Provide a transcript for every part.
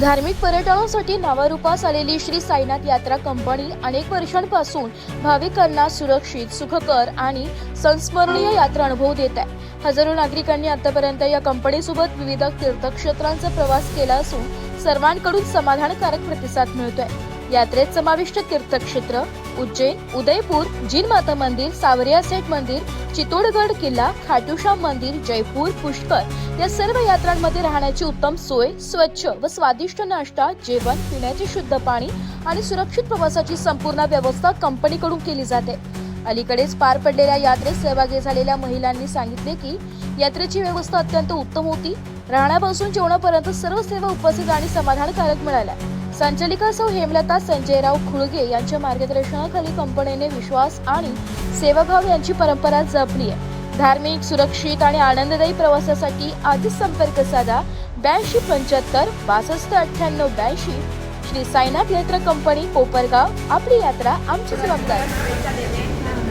धार्मिक पर्यटनासाठी नावारूपास आलेली श्री साईनाथ यात्रा कंपनी अनेक वर्षांपासून भाविकांना सुरक्षित सुखकर आणि संस्मरणीय यात्रा अनुभव देत आहे. हजारो नागरिकांनी आतापर्यंत या कंपनीसोबत विविध तीर्थक्षेत्रांचा प्रवास केला असून सर्वांकडून समाधानकारक प्रतिसाद मिळतोय. यात्रेत समाविष्ट तीर्थक्षेत्र उज्जैन उदयपूर जिनमाता मंदिर सावरिया सेठ मंदिर चितोडगड किल्ला खाटूशाम मंदिर जयपूर पुष्कर या सर्व यात्रांमध्ये राहण्याची उत्तम सोय स्वच्छ व स्वादिष्ट नाश्ता जेवण पिण्याचे शुद्ध पाणी आणि सुरक्षित प्रवासाची संपूर्ण व्यवस्था कंपनीकडून केली जाते. अलीकडेच पार पडलेल्या यात्रेत सहभागी झालेल्या महिलांनी सांगितले की यात्रेची व्यवस्था अत्यंत उत्तम होती. राहण्यापासून जेवणापर्यंत सर्व सेवा उपस्थित आणि समाधानकारक मिळाल्या. संचालिका सौ हेमलता संजयराव खुळगे यांच्या मार्गदर्शनाखाली कंपनीने विश्वास आणि सेवाभाव यांची परंपरा जपली आहे. धार्मिक सुरक्षित आणि आनंददायी प्रवासासाठी आधीच संपर्क साधा. ब्याऐंशी पंच्याहत्तर बासष्ट अठ्ठ्याण्णव ब्याऐंशी. श्री साईनाथ यात्रा कंपनी कोपरगाव. आपली यात्रा आमची जबाबदारी.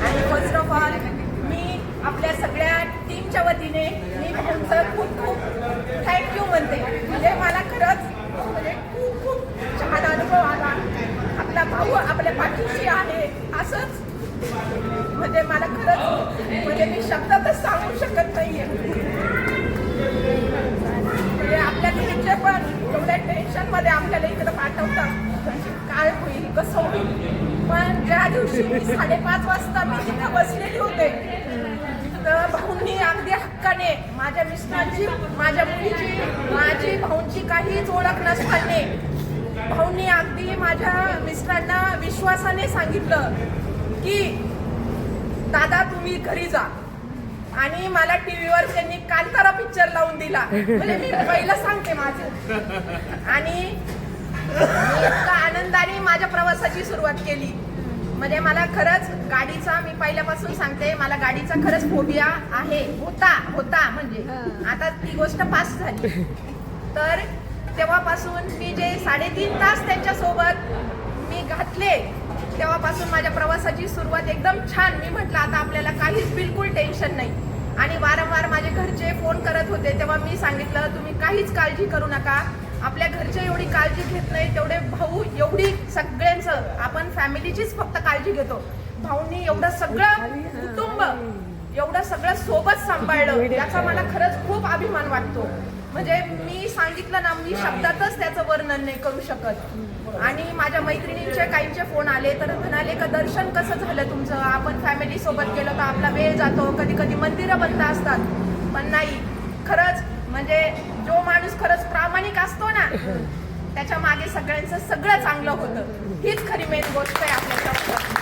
आणि फर्स्ट ऑफ ऑल मी आपल्या सगळ्या टीमच्या वतीने मी तुमचं खूप खूप थँक्यू म्हणते. म्हणजे मला खरंच म्हणजे खूप खूप छान अनुभव आला आपला भाऊ खुशी आहे. असंच? म्हणजे मला खरंच म्हणजे मी शब्दातच सांगू शकत नाहीये. म्हणजे आपल्या घरचे पण एवढ्या टेन्शनमध्ये आपल्याला इकडे पाठवतात. म्हणजे काय होईल कसं होईल? पण ज्या दिवशी मी साडेपाच वाजता मी तिथे बसलेली होते तर भाऊंनी अगदी हक्काने माझ्या मिस्टरांची माझ्या मुलीची माझी भाऊंची काहीच ओळख नसताना माझ्या मिस्टरांना विश्वासाने सांगितलं की दादा तुम्ही घरी जा. आणि मला टीव्हीवर त्यांनी कांतारा पिक्चर लावून दिला. म्हणजे मी पहिलं सांगते माझं. आणि आनंदाने माझ्या प्रवासाची सुरुवात केली. म्हणजे मला खरंच गाडीचा मी पहिल्यापासून सांगते मला गाडीचा खरंच फोबिया आहे. होता होता म्हणजे. आता ती गोष्ट पास झाली. तर तेव्हापासून मी जे साडेतीन तास त्यांच्यासोबत मी घातले तेव्हापासून माझ्या प्रवासाची सुरुवात एकदम छान. मी म्हटलं आता आपल्याला काहीच बिलकुल टेन्शन नाही. आणि वारंवार माझे घरचे फोन करत होते तेव्हा मी सांगितलं तुम्ही काहीच काळजी करू नका. आपल्या घरचे एवढी काळजी घेत नाही तेवढे भाऊ एवढी सगळ्यांचं आपण फॅमिलीचीच फक्त काळजी घेतो. भाऊंनी एवढं सगळं कुटुंब एवढं सगळं सोबत सांभाळलं याचा मला खरंच खूप अभिमान वाटतो. म्हणजे मी सांगितलं ना मी शब्दातच त्याचं वर्णन नाही करू शकत. आणि माझ्या मैत्रिणींचे काहींचे फोन आले तर म्हणाले का दर्शन कसं झालं तुमचं? आपण फॅमिली सोबत गेलो तर आपला वेळ जातो. कधी कधी मंदिरं बंद असतात. पण नाही खरंच म्हणजे जो माणूस खरंच प्रामाणिक असतो ना त्याच्यामागे सगळ्यांचं सगळं चांगलं होतं. हीच खरी मेन गोष्ट आहे आपल्या